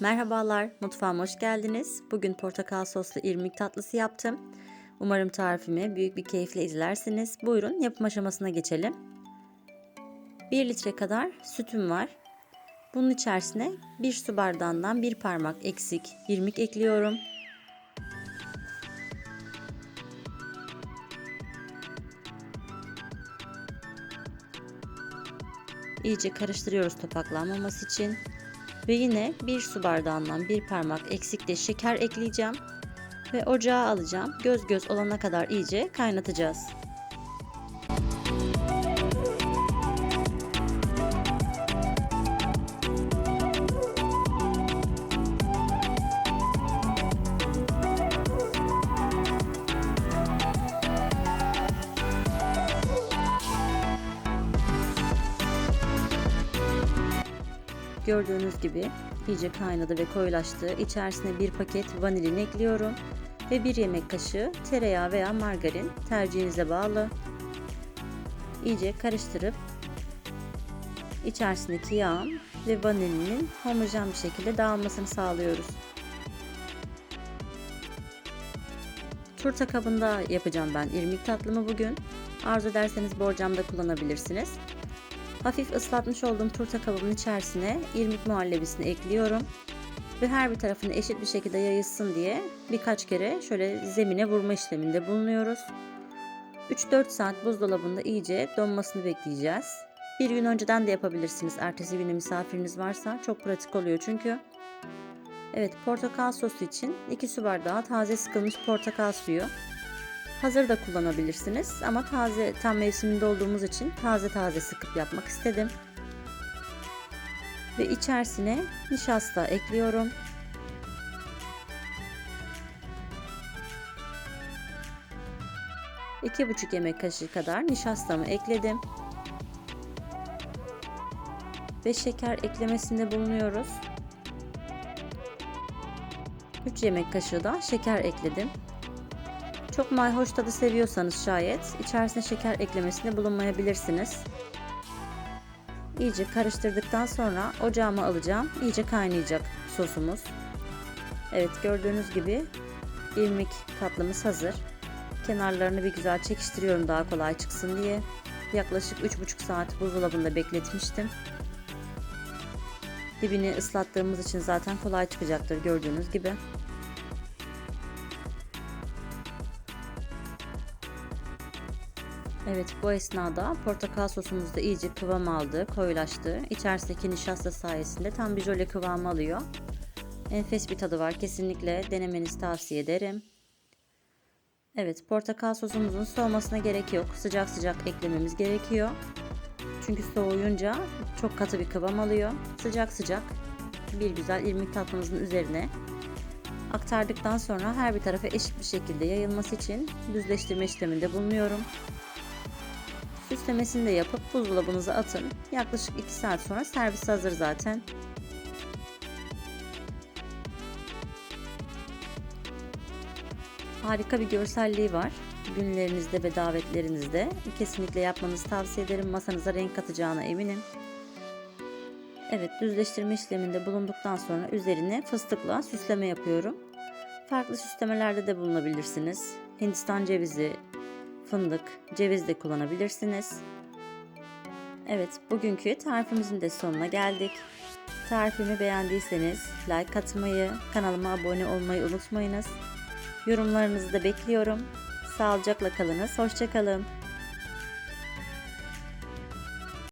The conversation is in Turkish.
Merhabalar, mutfağıma hoş geldiniz. Bugün portakal soslu irmik tatlısı yaptım. Umarım tarifimi büyük bir keyifle izlersiniz. Buyurun yapım aşamasına geçelim. 1 litre kadar sütüm var. Bunun içerisine 1 su bardağından 1 parmak eksik irmik ekliyorum. İyice karıştırıyoruz topaklanmaması için. Ve yine bir su bardağından bir parmak eksik de şeker ekleyeceğim. Ve ocağa alacağım. Göz göz olana kadar iyice kaynatacağız. Gördüğünüz gibi iyice kaynadı ve koyulaştı. İçerisine bir paket vanilin ekliyorum ve bir yemek kaşığı tereyağı veya margarin tercihinize bağlı. İyice karıştırıp içerisindeki yağın ve vanilinin homojen bir şekilde dağılmasını sağlıyoruz. Turta kabında yapacağım ben irmik tatlımı bugün. Arzu ederseniz borcamda kullanabilirsiniz. Hafif ıslatmış olduğum turta kabımın içerisine irmik muhallebisini ekliyorum. Ve her bir tarafını eşit bir şekilde yayılsın diye birkaç kere şöyle zemine vurma işleminde bulunuyoruz. 3-4 saat buzdolabında iyice donmasını bekleyeceğiz. Bir gün önceden de yapabilirsiniz. Ertesi günü misafiriniz varsa çok pratik oluyor çünkü. Evet portakal sosu için 2 su bardağı taze sıkılmış portakal suyu. Hazır da kullanabilirsiniz ama taze tam mevsiminde olduğumuz için taze taze sıkıp yapmak istedim. Ve içerisine nişasta ekliyorum. İki buçuk yemek kaşığı kadar nişastamı ekledim. Ve şeker eklemesinde bulunuyoruz. 3 yemek kaşığı da şeker ekledim. Çok mayhoş tadı seviyorsanız şayet içerisine şeker eklemesinde bulunmayabilirsiniz. İyice karıştırdıktan sonra ocağıma alacağım. İyice kaynayacak sosumuz. Evet gördüğünüz gibi irmik tatlımız hazır. Kenarlarını bir güzel çekiştiriyorum daha kolay çıksın diye. Yaklaşık 3,5 saat buzdolabında bekletmiştim. Dibini ıslattığımız için zaten kolay çıkacaktır gördüğünüz gibi. Evet bu esnada portakal sosumuz da iyice kıvam aldı, koyulaştı. İçerisindeki nişasta sayesinde tam bir jöle kıvamı alıyor. Enfes bir tadı var. Kesinlikle denemenizi tavsiye ederim. Evet portakal sosumuzun soğumasına gerek yok. Sıcak sıcak eklememiz gerekiyor. Çünkü soğuyunca çok katı bir kıvam alıyor. Sıcak sıcak bir güzel irmik tatlımızın üzerine aktardıktan sonra her bir tarafa eşit bir şekilde yayılması için düzleştirme işleminde bulunuyorum. Süslemesini de yapıp buzdolabınıza atın. Yaklaşık 2 saat sonra servis hazır zaten. Harika bir görselliği var. Günlerinizde ve davetlerinizde kesinlikle yapmanızı tavsiye ederim. Masanıza renk katacağına eminim. Evet düzleştirme işleminde bulunduktan sonra üzerine fıstıkla süsleme yapıyorum. Farklı süslemelerde de bulunabilirsiniz. Hindistan cevizi, fındık, ceviz de kullanabilirsiniz. Evet, bugünkü tarifimizin de sonuna geldik. Tarifimi beğendiyseniz like atmayı, kanalıma abone olmayı unutmayınız. Yorumlarınızı da bekliyorum. Sağlıcakla kalınız, hoşçakalın.